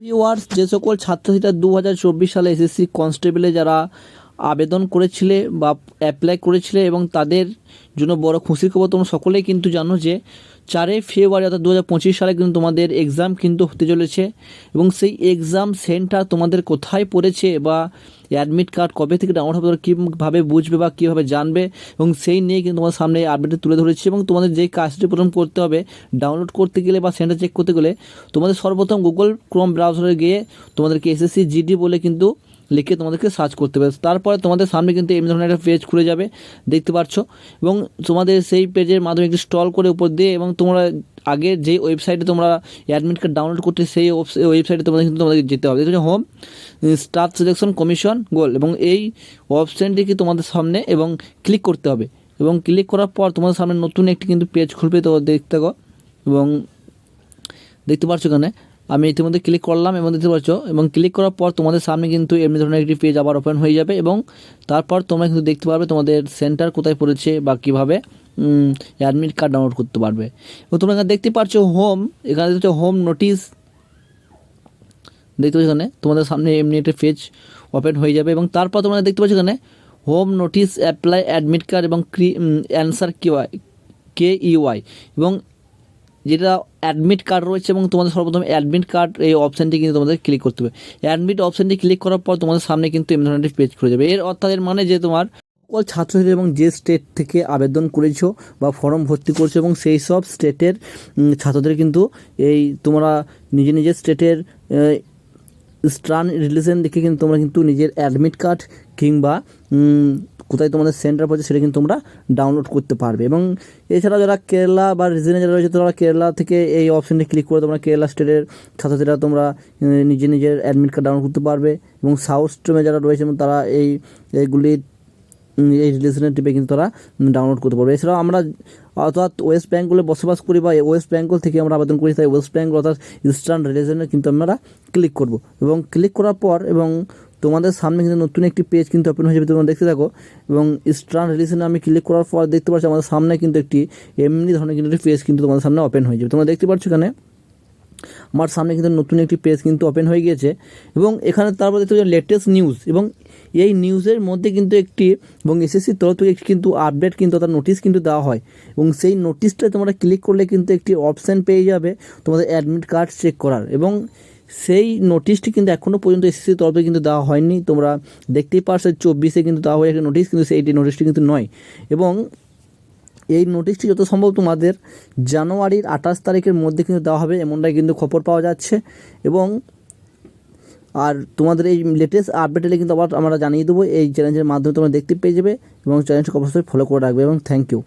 Viewers যে সকল ছাত্রছাত্রীরা দু হাজার চব্বিশ সালে এসএসসি কনস্টেবলে যারা আবেদন করেছিলে বা অ্যাপ্লাই করেছিলে এবং তাদের জন্য বড় খুশির খবর তোমরা সকলেই কিন্তু জানো যে চারই ফেব্রুয়ারি অর্থাৎ দু হাজার পঁচিশ সালে কিন্তু তোমাদের এক্সাম কিন্তু হতে চলেছে এবং সেই এক্সাম সেন্টার তোমাদের কোথায় পড়েছে বা অ্যাডমিট কার্ড কবে থেকে ডাউনলোড হবে তোমরা কীভাবে বুঝবে বা কীভাবে জানবে এবং সেই নিয়ে কিন্তু তোমার সামনে আপডেট তুলে ধরেছি এবং তোমাদের যে কাজটি প্রথম করতে হবে ডাউনলোড করতে গেলে বা সেন্টার চেক করতে গেলে তোমাদের সর্বপ্রথম গুগল ক্রোম ব্রাউজারে গিয়ে তোমাদেরকে এসএসসি জিডি বলে কিন্তু লিখে তোমাদেরকে সার্চ করতে হবে তারপরে তোমাদের সামনে কিন্তু এমনি ধরনের একটা পেজ খুলে যাবে, দেখতে পাচ্ছ। এবং তোমাদের সেই পেজের মাধ্যমে একটু স্টল করে উপর দিয়ে এবং তোমরা আগে যে ওয়েবসাইটে তোমরা অ্যাডমিট কার্ড ডাউনলোড করতে সেই ওয়েবসাইটে তোমাদের কিন্তু তোমাদের যেতে হবে। দেখছ home staff selection commission goal এবং এই অপশানটিকে তোমাদের সামনে এবং ক্লিক করতে হবে। এবং ক্লিক করার পর তোমাদের সামনে নতুন একটি কিন্তু পেজ খুলবে, তো দেখতে এবং দেখতে পাচ্ছ এখানে আমি ইতিমধ্যে ক্লিক করলাম এবং দেখতে পাচ্ছ, এবং ক্লিক করার পর তোমাদের সামনে কিন্তু এমনি ধরনের একটি পেজ আবার ওপেন হয়ে যাবে এবং তারপর তোমরা কিন্তু দেখতে পারবে তোমাদের সেন্টার কোথায় পড়েছে বা কীভাবে অ্যাডমিট কার্ড ডাউনলোড করতে পারবে। এবং তোমরা এখানে দেখতে পাচ্ছ হোম এখানে হচ্ছে হোম নোটিশ দেখতে পাচ্ছ এখানে তোমাদের সামনে এমনি একটা পেজ ওপেন হয়ে যাবে এবং তারপর তোমরা দেখতে পাচ্ছ এখানে home notice apply admit card এবং ক্রি অ্যান্সার কে ওয়াই কে ইউআই এবং যেটা অ্যাডমিট কার্ড রয়েছে এবং তোমাদের সর্বপ্রথম অ্যাডমিট কার্ড এই অপশানটি কিন্তু তোমাদের ক্লিক করতে হবে। অ্যাডমিট অপশানটি ক্লিক করার পর তোমাদের সামনে কিন্তু এমন ধরনের পেজ খুলে যাবে। এর অর্থাৎ এর মানে যে তোমার সকল ছাত্রছাত্রী এবং যে স্টেট থেকে আবেদন করেছ বা ফর্ম ভর্তি করছ এবং সেই সব স্টেটের ছাত্রদের কিন্তু এই তোমরা নিজে নিজের স্টেটের স্ট্রান রিলেশন দেখে কিন্তু তোমরা কিন্তু নিজের অ্যাডমিট কার্ড কিংবা কোথায় তোমাদের সেন্টার পড়ছে সেটা কিন্তু তোমরা ডাউনলোড করতে পারবে। এবং এছাড়া যারা কেরালা বা রিজনে যারা রয়েছে তারা কেরালা থেকে এই অপশানটি ক্লিক করে তোমরা কেরালা স্টেটের ছাত্রছাত্রীরা তোমরা নিজে নিজের অ্যাডমিট কার্ড ডাউনলোড করতে পারবে। এবং সাউথ স্ট্রিমে যারা রয়েছে তারা এই এইগুলি উম, এই রিলেশনের টিপে কিন্তু তারা ডাউনলোড করতে পারবে। এছাড়াও আমরা অর্থাৎ ওয়েস্ট বেঙ্গলে বসবাস করি বা ওয়েস্ট বেঙ্গল থেকে আমরা আবেদন করি, তাই ওয়েস্ট বেঙ্গল অর্থাৎ ইস্টার্ন রিলেশনে কিন্তু আমরা ক্লিক করব। এবং ক্লিক করার পর এবং তোমাদের সামনে কিন্তু নতুন একটি পেজ কিন্তু ওপেন হয়ে যাবে, তোমরা দেখতে থাকো। এবং ইস্টার্ন রিলেশনে আমি ক্লিক করার পর দেখতে পাচ্ছি আমাদের সামনে কিন্তু একটি এমনি ধরনের কিন্তু একটি পেজ কিন্তু তোমাদের সামনে ওপেন হয়ে যাবে। তোমরা দেখতে পাচ্ছ এখানে আমার সামনে কিন্তু নতুন একটি পেজ কিন্তু ওপেন হয়ে গিয়েছে। এবং এখানে তারপর দেখতে পাচ্ছি লেটেস্ট নিউজ এবং এই নিউজের মধ্যে কিন্তু একটি এবং এসএসসির তরফ থেকে কিন্তু আপডেট কিন্তু তার নোটিশ কিন্তু দেওয়া হয়। এবং সেই নোটিশটা তোমরা ক্লিক করলে কিন্তু একটি অপশান পেয়ে যাবে তোমাদের অ্যাডমিট কার্ড চেক করার। এবং সেই নোটিশটি কিন্তু এখনও পর্যন্ত এসএসসির তরফ কিন্তু দেওয়া হয়নি। তোমরা দেখতেই পারছ চব্বিশে কিন্তু দেওয়া হয় একটা নোটিশ কিন্তু সেইটি নোটিশটি কিন্তু নয়। এবং এই নোটিশটি যত সম্ভব তোমাদের জানুয়ারির আঠাশ তারিখের মধ্যে কিন্তু দেওয়া হবে, এমনটাই কিন্তু খবর পাওয়া যাচ্ছে। এবং আর তোমাদের এই লেটেস্ট আপডেট এলে কিন্তু আবার আমরা জানিয়ে দেবো, এই চ্যালেঞ্জের মাধ্যমে তোমরা দেখতে পেয়ে যাবে এবং চ্যালেঞ্জকে অবশ্যই ফলো করে রাখবে এবং থ্যাংক ইউ